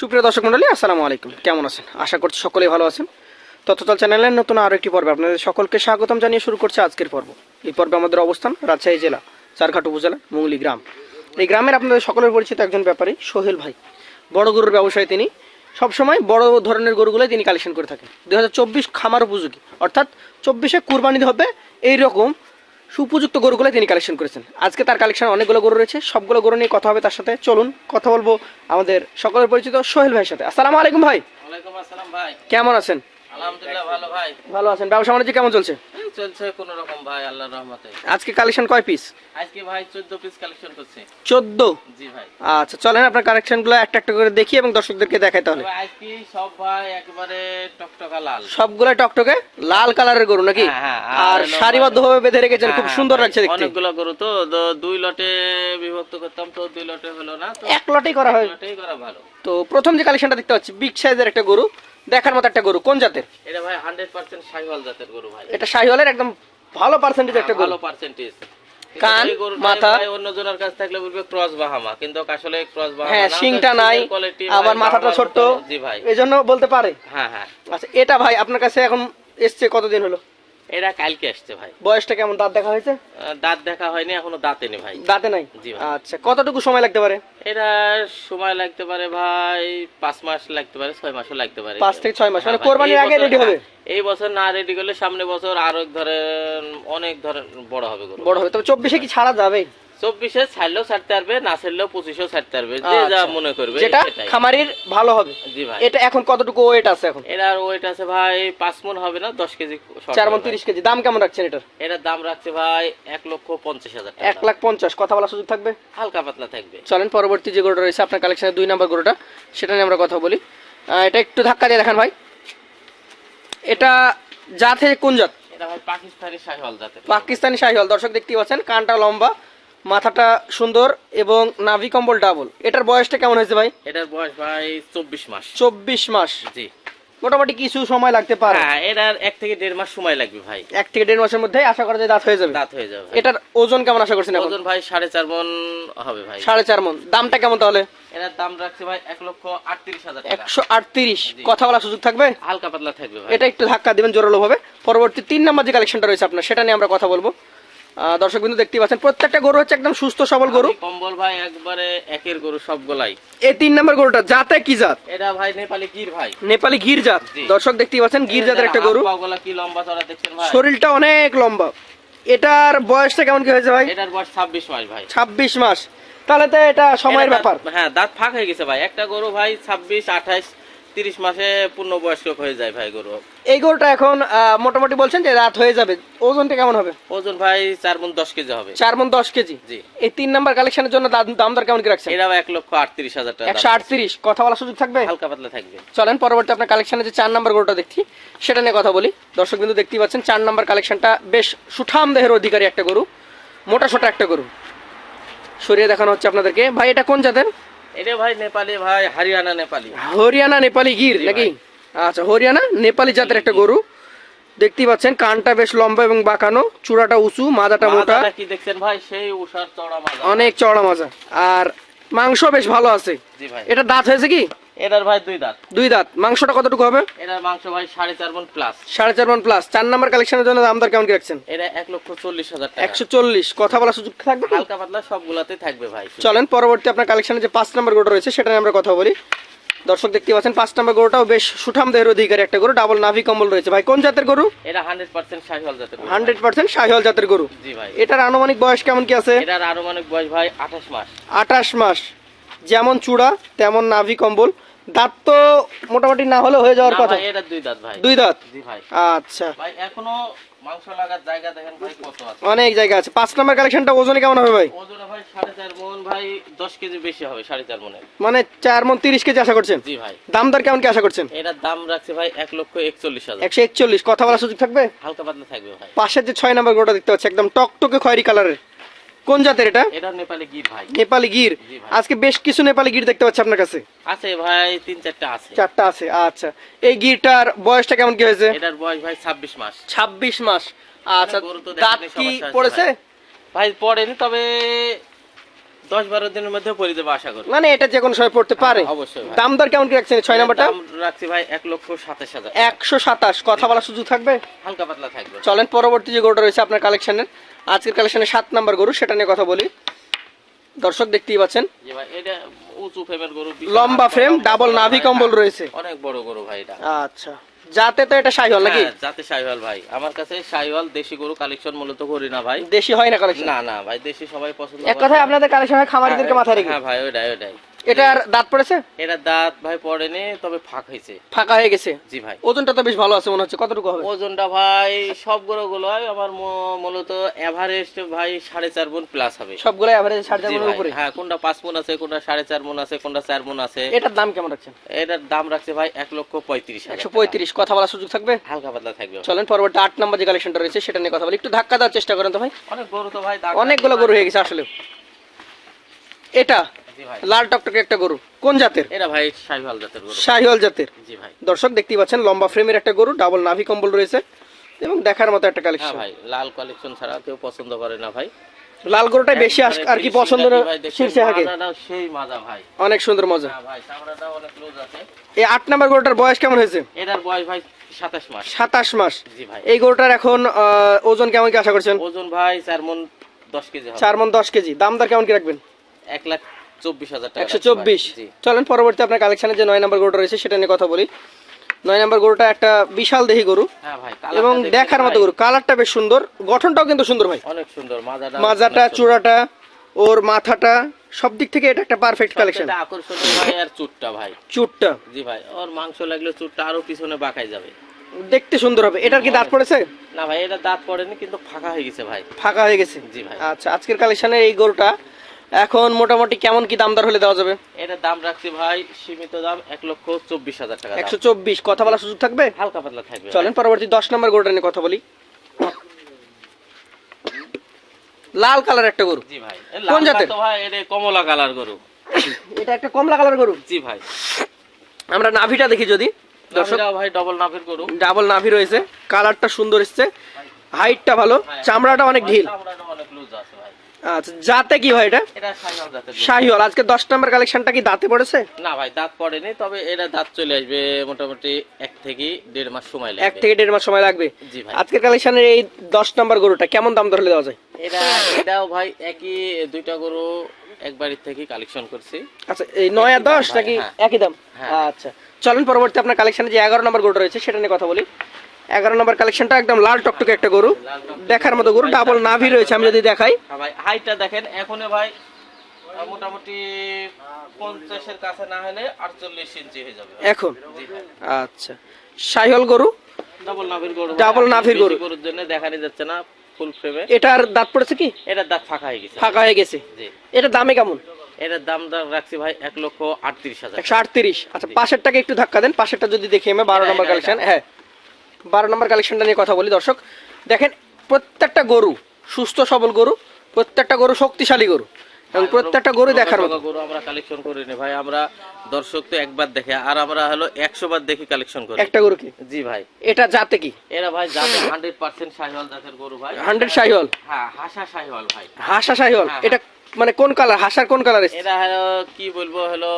সুপ্রিয় দর্শক মন্ডলী আসসালামু আলাইকুম। কেমন আছেন? আশা করছি সকলেই ভালো আছেন। তথ্যতল চ্যানেলের নতুন আরও একটি পর্বে আপনাদের সকলকে স্বাগতম জানিয়ে শুরু করছে আজকের পর্ব। এই পর্বে আমাদের অবস্থান রাজশাহী জেলা, চারঘাট উপজেলা মুঙ্গলি গ্রাম। এই গ্রামের আপনাদের সকলের পরিচিত একজন ব্যাপারী, সোহেল ভাই। বড় গরুর ব্যবসায়ী তিনি। সবসময় বড় ধরনের গরুগুলোই তিনি কালেকশন করে থাকেন। দু হাজার চব্বিশ খামার উপযোগী। অর্থাৎ চব্বিশে কুরবানি হবে এইরকম সুপযুক্ত গরুগুলো তিনি কালেকশন করেছেন। আজকে তার কালেকশন অনেকগুলো গরু রয়েছে সবগুলো গরু নিয়ে কথা হবে তার সাথে। চলুন কথা বলব আমাদের সকলের পরিচিত সোহেল ভাইয়ের সাথে। আসসালামু আলাইকুম ভাই। কেমন আছেন? আলহামদুলিল্লাহ ভালো ভাই। ভালো আছেন। ব্যবসা বাণিজ্য কেমন চলছে? চলছে কোন রকম ভাই আল্লাহর রহমতে। আজকে কালেকশন কয় পিস আজকে ভাই চোদ্দ পিস কালেকশন করছে। চোদ্দ? জি ভাই। আচ্ছা চলেন আপনার কালেকশনগুলো একটা একটা করে দেখি এবং দর্শকদেরকে দেখাই তাহলে। আজকে সব ভাই একেবারে টকটকা লাল। সবগুলো টকটকে? লাল কালারের গরু নাকি? হ্যাঁ, হ্যাঁ, আর হলো সারিবদ্ধভাবে বেঁধে রেখেছেন খুব হ্যাঁ, সুন্দর লাগছে দেখতে। অনেকগুলো গরু তো দুই লটে বিভক্ত করতাম তো দুই লটে হলো না তো এক লটেই করা হয়। লটেই করা ভালো। তো প্রথম যে কালেকশনটা দেখতে পাচ্ছি বিগ সাইজের একটা গরু। দেখার মতো একটা গরু। কোন জাতের? এটা ভাই হান্ড্রেড পার্সেন্ট শাহিওয়াল জাতের গরু ভাই। এটা শাহিওয়ালের একদম ভালো পার্সেন্টেজ একটা গরু। ভালো পার্সেন্টেজ কান, মাথা। কাছ থাকলে বলবে ক্রস বাহামা। কিন্তু আসলে ক্রস বাহামা হ্যাঁ সিংটা নাই আবার মাথাটা ছোট জি ভাই। এই জন্য বলতে পারে। হ্যাঁ হ্যাঁ। আচ্ছা এটা ভাই আপনার কাছে এখন এসছে কতদিন হলো? এটা কালকে আসছে ভাই। বয়সটা কেমন? দাঁত দেখা হয়েছে? দাঁত দেখা হয়নি এখনও দাঁতে নেই ভাই। দাঁতে নাই? জি ভাই। আচ্ছা কতটুকু সময় লাগতে পারে? এটা সময় লাগতে পারে ভাই পাঁচ মাস লাগতে পারে ছয় মাসও লাগতে পারে। পাঁচ থেকে ছয় মাস মানে হ্যাঁ কোরবানির আগে রেডি হবে? এই বছর না রেডি করলে সামনে বছর আরও ধরেন অনেক ধরেন বড় হবে বড় হবে। তবে চব্বিশে কি ছাড়া যাবে? চব্বিশে ছাড়লেও ছাড়তে পারবে না ছাড়লেও পঁচিশেও ছাড়তে পারবে যে যা আচ্ছা। মনে করবে যেটা খামারির ভালো হবে। জি ভাই। এটা এখন কতটুকু ওয়েট আছে এখন? এটার ওয়েট আছে ভাই পাঁচ মন হবে না দশ কেজি চার মন তিরিশ কেজি। দাম কেমন রাখছেন এটার? এটার দাম রাখছে ভাই এক লক্ষ পঞ্চাশ হাজার এক লাখ পঞ্চাশ। কথা বলার সুযোগ থাকবে? হালকা পাতলা থাকবে। চলেন পরবর্তী যে গরুটা রয়েছে আপনার কালেকশনের দুই নম্বর গরুটা সেটা নিয়ে আমরা কথা বলি। এটা একটু ধাক্কা দিয়ে দেখান ভাই। এটা জাত কোন জাত? এটা ভাই পাকিস্তানি শাহিওয়াল জাতের পাকিস্তানি শাহিওয়াল। দর্শক দেখতেই পাচ্ছেন কানটা লম্বা মাথাটা সুন্দর এবং নাভি কম্বল ডাবল। এটার বয়সটা কেমন হয়েছে ভাই? এটার বয়স ভাই চব্বিশ মাস। চব্বিশ মাস। জি। মোটামুটি কিছু সময় লাগতে পারে। হ্যাঁ এটার এক থেকে দেড় মাস সময় লাগবে ভাই। এক থেকে দেড় মাসের মধ্যে আশা করা যায় দাঁত হয়ে যাবে। দাঁত হয়ে যাবে এটার ওজন কেমন আশা করছেন ওজন ভাই সাড়ে চার মন হবে ভাই। সাড়ে চার মন। দামটা কেমন তাহলে? এটার দাম রাখছে ভাই এক লক্ষ আটত্রিশ হাজার একশো আটত্রিশ। কথা বলার সুযোগ থাকবে? হালকা পাতলা থাকবে এটা একটু ধাক্কা দিবেন জোরালো ভাবে। পরবর্তী তিন নাম্বার যে কালেকশনটা রয়েছে আপনার সেটা নিয়ে আমরা কথা বলব। দর্শক বিন্দু দেখতেই পাচ্ছেন প্রত্যেকটা গরু হচ্ছে একদম সুস্থ সবল গরু। কম্বল ভাই একবারে একের গরু সবগুলাই এই তিন নাম্বার গরুটা জাতে কি জাত? এটা ভাই নেপালি গির ভাই। নেপালি গির জাত। দর্শক দেখতেই পাচ্ছেন গির জাতের একটা গরু। গুলা কি লম্বা চড়া দেখছেন ভাই? শরীরটা অনেক লম্বা। এটার বয়সটা কেমন কি হয়েছে ভাই? এটার বয়স ছাব্বিশ মাস ভাই। ছাব্বিশ মাস। তাহলে তো এটা সময়ের ব্যাপার। হ্যাঁ দাঁত ফাঁক হয়ে গেছে ভাই। একটা গরু ভাই ছাব্বিশ আঠাইশ তিরিশ মাসে পূর্ণ বয়স্ক হয়ে যায় ভাই গরু। এই গরুটা এখন মোটামুটি বলছেন যে রাত হয়ে যাবে। ওজনটা কেমন হবে? ওজন ভাই চার মন দশ কেজি হবে। চার মন দশ কেজি? জি। এই তিন নাম্বার কালেকশনের জন্য দাম দর কেমন কি রাখছেন? এটাও এক লক্ষ আটত্রিশ হাজার টাকা একশো আটত্রিশ। কথা বলার সুযোগ থাকবে? হালকা পাতলা থাকবে। চলেন পরবর্তী আপনার কালেকশনে যে চার নাম্বার গরুটা দেখছি সেটা নিয়ে কথা বলি। দর্শক বিন্দু দেখতেই পাচ্ছেন চার নাম্বার কালেকশনটা বেশ সুঠাম দেহের অধিকারী একটা গরু মোটা সোটা একটা গরু। সরিয়ে দেখানো হচ্ছে আপনাদেরকে। ভাই এটা কোন জাতের? এটা ভাই নেপালি ভাই হরিয়ানা নেপালি। হরিয়ানা নেপালি গির নাকি? আচ্ছা হরিয়ানা নেপালি জাতের একটা গরু। দেখতে পাচ্ছেন কানটা বেশ লম্বা এবং বাঁকানো চূড়াটা উঁচু মোটা। কি দেখছেন ভাই? সেই উষার চড়া মাজা। অনেক চড়া মাজা। আর মাংস বেশ ভালো আছে। এটা দাঁত হয়েছে কি? এটার ভাই দুই দাঁত। দুই দাঁত। মাংসটা কতটুকু হবে? এটার মাংস ভাই সাড়ে চার মন প্লাস সাড়ে চার মন প্লাস চার নাম্বার কালেকশনের জন্য দাম দর কেমন কি রাখছেন? এটা এক লক্ষ চল্লিশ হাজার একশো চল্লিশ। কথা বলার সুযোগ থাকবে? হালকা পাতলা সবগুলাতে থাকবে ভাই। চলেন পরবর্তী আপনার কালেকশনে যে পাঁচ নাম্বার গরুটা রয়েছে সেটা নিয়ে আমরা কথা বলি। দর্শক দেখতে পাচ্ছেন পাঁচ নাম্বার গরুটাও বেশ সুঠাম দেহের অধিকারী একটা গরু ডাবল নাভি কম্বল রয়েছে। ভাই কোন জাতের গরু? এটা হান্ড্রেড পার্সেন্ট শাহিওয়াল জাতের গরু। হান্ড্রেড পার্সেন্ট শাহিওয়াল জাতের গরু। জি ভাই। এটার আনুমানিক বয়স কেমন কি আছে? এটার আনুমানিক বয়স ভাই আঠাশ মাস। আঠাশ মাস। যেমন চূড়া তেমন নাভি কম্বল। দাঁত তো মোটামুটি না হলে হয়ে যাওয়ার কথা। দুই দাঁত ভাই। দুই দাঁত? জি ভাই। আচ্ছা। ভাই এখনও মাংস লাগার জায়গা দেখেন ভাই কত আছে। অনেক জায়গা আছে। পাঁচ নাম্বার কালেকশনটা ওজনে কেমন হবে ভাই? ওজনে মন কেজি বেশি হবে মানে কেজি আশা করছেন? জি ভাই। দাম দর কেমন কি আশা করছেন? এটার দাম রাখছে ভাই এক লক্ষ একচল্লিশ হাজার। একশো একচল্লিশ। কথা বলার সুযোগ থাকবে? হালকা পাতলা থাকবে ভাই। যে ছয় নাম্বার গোটা দেখতে পাচ্ছি একদম টকটকে খয়েরি কালারের কোন জাতের এটা? এটা নেপালে গির ভাই। নেপালি গির। আজকে বেশ কিছু নেপালি গির দেখতে পাচ্ছি আপনার কাছে। আছে ভাই তিন চারটা আছে। চারটা আছে আচ্ছা। এই গিরটার বয়সটা কেমন কি হয়েছে? এটার বয়স ভাই ছাব্বিশ মাস। ছাব্বিশ মাস। আচ্ছা দাঁত কি পড়েছে? ভাই। পড়েনি তবে দশ বারো দিনের মধ্যে পরে দেবো আশা করি। মানে এটা যে কোনো সময় পড়তে পারে। অবশ্যই দাম দর কেমন কি রাখছেন? ছয় নাম্বারটা? রাখছি ভাই এক লক্ষ সাতাশ হাজার একশো সাতাশ। কথা বলার সুযোগ থাকবে? হালকা পাতলা থাকবে। চলেন পরবর্তী যে গরুটা রয়েছে আপনার কালেকশনের আজকের কালেকশনের সাত নাম্বার গরু সেটা নিয়ে কথা বলি। দর্শক দেখতেই পাচ্ছেন। উঁচু ফ্রেমের গরু লম্বা ফ্রেম ডাবল নাভি কম্বল হ্যাঁ, রয়েছে। অনেক বড় গরু ভাই এটা। আচ্ছা। যাতে তো এটা শাহিওয়াল নাকি? হ্যাঁ, জাতে শাহিওয়াল ভাই। আমার কাছে শাহিওয়াল দেশি গরু কালেকশন মূলত করি না ভাই। দেশি হয় না কালেকশন না না ভাই দেশি সবাই পছন্দ এক। কথায় আপনাদের কালেকশন হয় খামারিদেরকে মাথায় রেখে। হ্যাঁ ভাই ওইটাই ওইটাই এটার দাঁত পড়েছে? এটা দাঁত ভাই পড়েনি তবে ফাঁক হয়েছে। ফাঁকা হয়ে গেছে? জি ভাই। ওজনটা তো বেশ ভালো আছে মনে হচ্ছে। কতটুকু হবে? ওজনটা ভাই সব গরুগুলো আমার মূলত এভারেজ ভাই সাড়ে চার মন প্লাস হবে। সবগুলো এভারেজ সাড়ে চার ভাই, উপরে হ্যাঁ কোনটা পাঁচ মন আছে কোনটা সাড়ে চার মন আছে কোনটা চার মন আছে। এটার দাম কেমন রাখছেন? এটার দাম রাখছে ভাই এক লক্ষ পঁয়ত্রিশ একশো পঁয়ত্রিশ কথা বলার সুযোগ থাকবে? হালকা পাতলা থাকবে। চলেন পরবর্তী আট নাম্বার যে কালেকশনটা রয়েছে সেটা নিয়ে কথা বলি। একটু ধাক্কা দেওয়ার চেষ্টা করেন তো ভাই। অনেক গরু তো ভাই অনেকগুলো গরু হয়ে গেছে আসলে। এটা লাল টকটকে একটা গরু। কোন জাতের? এটা ভাই শাহিওয়াল জাতের গরু। শাহিওয়াল জাতের। জি ভাই। দর্শক দেখতেই পাচ্ছেন লম্বা ফ্রেমের একটা গরু ডাবল নাভি কম্বল রয়েছে এবং দেখার মতো একটা হ্যাঁ কালেকশন ভাই লাল কালেকশন ছাড়া কেউ পছন্দ করে না ভাই। লাল গরুটাই বেশি আর কি পছন্দ দেখতে শীর্ষে থাকে সেই মাজা ভাই। অনেক সুন্দর মজা। হ্যাঁ ভাই চামড়াটা অনেক লুজ আছে। এই আট নাম্বার গরুটার বয়স কেমন হয়েছে? এটার বয়স ভাই সাতাশ মাস। সাতাশ মাস। জি ভাই। এই গরুটার এখন ওজন কেমন কি আশা করছেন? ওজন ভাই চার মন দশ কেজি হবে। চার মন দশ কেজি। দাম দর কেমন কি রাখবেন? এক লাখ চব্বিশ হাজার টাকা একশো চব্বিশ। জি। চলেন পরবর্তী আপনার কালেকশনে যে নয় নাম্বার গরুটা রয়েছে সেটা নিয়ে কথা বলি। নয় নাম্বার গরুটা একটা বিশাল দেহি গরু। হ্যাঁ এবং দেখার মতো গরু। কালারটা বেশ সুন্দর। গঠনটাও কিন্তু সুন্দর ভাই। অনেক সুন্দর মাজাটা। চূড়াটা ওর মাথাটা সব দিক থেকে এটা একটা পারফেক্ট কালেকশন আকর্ষণীয় ভাই আর চুটটা ভাই। চুটটা। জি ভাই ওর মাংস লাগলে চুটটা আরও পিছনে বাঁকাই যাবে। দেখতে সুন্দর হবে। এটার কি দাঁত পড়েছে? না ভাই এটা দাঁত পড়েনি কিন্তু ফাঁকা হয়ে গেছে ভাই। ফাঁকা হয়ে গেছে। জি ভাই। আচ্ছা আজকের কালেকশনে এই গরুটা এখন মোটামুটি কেমন কি দাম দর হলে দেওয়া যাবে? এটার দাম রাখছি ভাই সীমিত দাম এক লক্ষ চব্বিশ হাজার টাকা একশো চব্বিশ কথা বলার সুযোগ থাকবে? হালকা পাতলা থাকবে চলেন পরবর্তী দশ নম্বর গরুটা নিয়ে কথা বলি। লাল কালার একটা গরু। জি ভাই। কোন জাতের? তো ভাই এটা কমলা কালার গরু। এটা একটা কমলা কালার গরু? জি ভাই। আমরা নাভিটা দেখি যদি দর্শক। ভাই ডবল নাভির গরু। ডাবল নাভি রয়েছে কালারটা সুন্দর এসছে হাইটটা ভালো চামড়াটা অনেক ঢিল। চামড়াটা অনেক লুজ আছে ভাই। আচ্ছা জাতে কি ভাই এটা? এটা শাহিওয়াল জাতের শাহিওয়াল আজকে দশ নম্বর কালেকশনটা কি দাঁতে পড়েছে? না ভাই দাঁত পড়েনি তবে এটা দাঁত চলে আসবে মোটামুটি এক থেকে মাস সময় থেকে মাস সময় লাগবে? জি ভাই। আজকের কালেকশনের এই দশ নম্বর গরুটা কেমন দাম ধরলে দেওয়া যায়? এটা এটাও ভাই একই দুইটা গরু এক বাড়ির থেকে কালেকশন করছি। আচ্ছা এই আর নাকি হ্যাঁ। একই দাম? হ্যাঁ। আচ্ছা চলেন পরবর্তী আপনার কালেকশনে যে এগারো নম্বর গরুটা রয়েছে সেটা নিয়ে কথা বলি। এগারো নম্বর কালেকশনটা একদম লাল টকটকে একটা গরু। দেখার মতো গরু ডাবল নাভি রয়েছে আমি যদি দেখাই। হ্যাঁ ভাই হাইটটা দেখেন এখনও ভাই মোটামুটি পঞ্চাশের কাছে না হলে আটচল্লিশ ইঞ্চি হয়ে যাবে। এখন? আচ্ছা। সাহিওয়াল গরু? ডাবল নাভির গরু Double নাভির গরু। গরুর জন্য দেখানি যাচ্ছে না ফুল ফ্রেমে এটার দাঁত পড়েছে কি? এটার দাঁত ফাঁকা হয়ে গেছে। ফাঁকা হয়ে গেছে? জি। এটার দামে কেমন? এটার দাম দর রাখছি ভাই এক লক্ষ আটত্রিশ হাজার। একশো আটত্রিশ। আচ্ছা পাশেরটাকে একটু ধাক্কা দেন পাশেরটা যদি দেখি আমি বারো নম্বর কালেকশন হ্যাঁ। বারো নম্বর কালেকশনটা নিয়ে কথা বলি দর্শক। দেখেন প্রত্যেকটা গরু সুস্থ সবল গরু প্রত্যেকটা গরু শক্তিশালী গরু। এবং প্রত্যেকটা গরু দেখার মতো। গরু আমরা কালেকশন করিনি ভাই আমরা দর্শক তো একবার দেখে আর আমরা হলো একশো বার দেখি কালেকশন করি। একটা গরু কি? জি ভাই। এটা জাতে কি? এরা ভাই জাতে শাহিওয়াল জাতের গরু ভাই। শাহিওয়াল? হ্যাঁ হাসা শাহিওয়াল ভাই। হাসা শাহিওয়াল? হ্যাঁ, এটা মানে কোন কালার? হাসার কোন কালার এরা হলো কি বলব হলো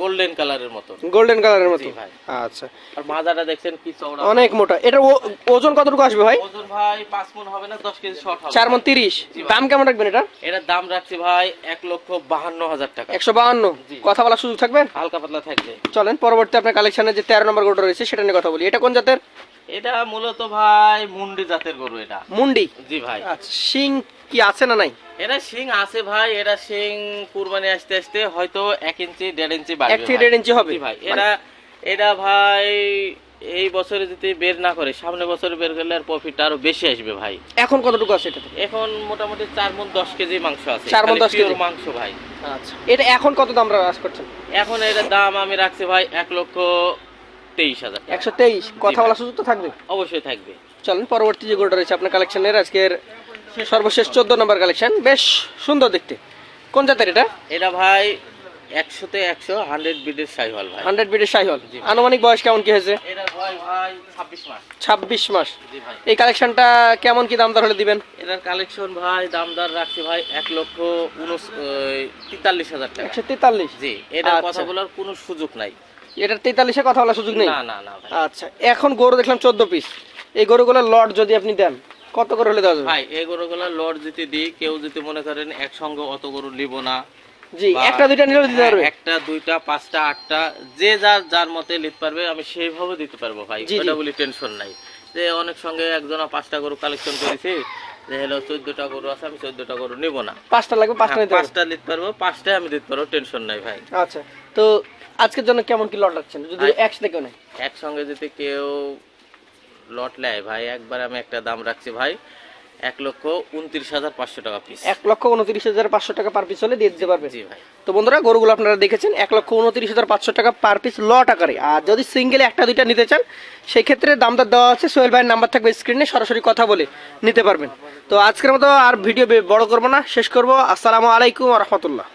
গোল্ডেন কালারের মতো। গোল্ডেন কালারের মতো? ভাই। আচ্ছা। আর মাজাটা দেখছেন কি চওড়া। অনেক মোটা। এটা ওজন কতটুকু আসবে ভাই? ওজন ভাই পাঁচ মন হবে না দশ কেজি শর্ট হবে। চার মন তিরিশ। জি ভাই। দাম কেমন রাখবেন এটা? এটার দাম রাখছি ভাই এক লক্ষ বাহান্ন হাজার টাকা। একশো বাহান্ন। জি। কথা বলার সুযোগ থাকবে? হালকা পাতলা থাকবে। চলেন পরবর্তী আপনার কালেকশনে যে তেরো নম্বর গরুটা রয়েছে সেটা নিয়ে কথা বলি। এটা কোন জাতের? এটা মূলত ভাই মুন্ডি জাতের গরু এটা। মুন্ডি? জি ভাই। আচ্ছা শিং কি আছে না নাই? এরা শিং আছে ভাই এরা শিং কুরবানি আসতে আসতে হয়তো এক ইঞ্চি দেড় ইঞ্চি এক বাড়বে থেকে ভাই। দেড় ইঞ্চি হবে। ভাই এরা এরা ভাই এই বছরে যদি বের না করে সামনে বছরে বের করলে আর প্রফিট আরও বেশি আসবে ভাই। এখন কতটুকু আছে এটাতে এখন মোটামুটি চার মন দশ কেজি মাংস আছে। চার মণ খালি 10 কেজি? মাংস ভাই। আচ্ছা। এটা এখন কত দাম রাস করছেন? এখন এটার দাম আমি রাখছি ভাই এক লক্ষ তেইশ হাজার। একশো তেইশ। কথা। বলার সুযোগ তো থাকবে। অবশ্যই থাকবে। চলেন পরবর্তী যে গরুটা রয়েছে আপনার কালেকশনের আজকের সর্বশেষ চোদ্দ নম্বর কালেকশন বেশ সুন্দর দেখতে। কোন জাতের এটা? এটা ভাই একশোতে একশো হান্ড্রেড বিডের সাইহল ভাই। হান্ড্রেড শাহিওয়াল। জি। আনুমানিক বয়স কেমন কি হয়েছে? এটা ভাই ভাই ছাব্বিশ মাস। ছাব্বিশ মাস। এই কালেকশনটা কেমন কি দাম দর হলে দিবেন? এটার কালেকশন ভাই দামদার রাখছি ভাই এক লক্ষ উনস তেতাল্লিশ হাজার টাকা। একশো তেতাল্লিশ? জি এটার আচ্ছা। কথা বলার কোনো সুযোগ নাই। এটার তেতাল্লিশে কথা বলার সুযোগ নেই? না না না আচ্ছা এখন গরু দেখলাম চোদ্দ পিস এই গরুগুলোর লট যদি আপনি দেন কত করে হলে দেওয়া যাবে? ভাই এই গরুগুলো লট যদি দিই কেউ যদি মনে করেন একসঙ্গে অত গরু নিব না জি একটা দুইটা নিলেও দিতে পারবে? হ্যাঁ, একটা দুইটা পাঁচটা আটটা যে যার যার মতে নিতে পারবে আমি সেইভাবে দিতে পারব ভাই। ওটা বলি টেনশন নাই। যে অনেক সঙ্গে একজনা পাঁচটা গরু কালেকশন করেছি যে হলো চোদ্দটা গরু আছে আমি চোদ্দটা গরু নিব না। পাঁচটা লাগবে পাঁচটা হ্যাঁ, নিতে পাঁচটা নিতে পারব পাঁচটায় আমি দিতে পারব টেনশন নাই ভাই। আচ্ছা তো আজকের জন্য কেমন কি লট রাখছেন? যদি একসাথে কেউ নেয়? একসঙ্গে যদি কেউ লট নেয়। ভাই একবার আমি একটা দাম রাখছি ভাই এক লক্ষ উনত্রিশ হাজার পাঁচশো টাকা পিস এক লক্ষ উনত্রিশ হাজার পাঁচশো টাকা পার পিস হলে দিয়ে দিতে পারবে। জি ভাই। তো বন্ধুরা গরুগুলো আপনারা দেখেছেন এক লক্ষ উনত্রিশ হাজার পাঁচশো টাকা পার পিস লট আকারে। আর যদি সিঙ্গেলে একটা দুইটা নিতে চান সেই ক্ষেত্রে দামটা দেওয়া আছে সোহেল ভাইয়ের নাম্বার থাকবে স্ক্রিনে সরাসরি কথা বলে নিতে পারবেন। তো আজকের মতো আর ভিডিও বড় করব না শেষ করব। আসসালামু আলাইকুম রহমতুল্লাহ।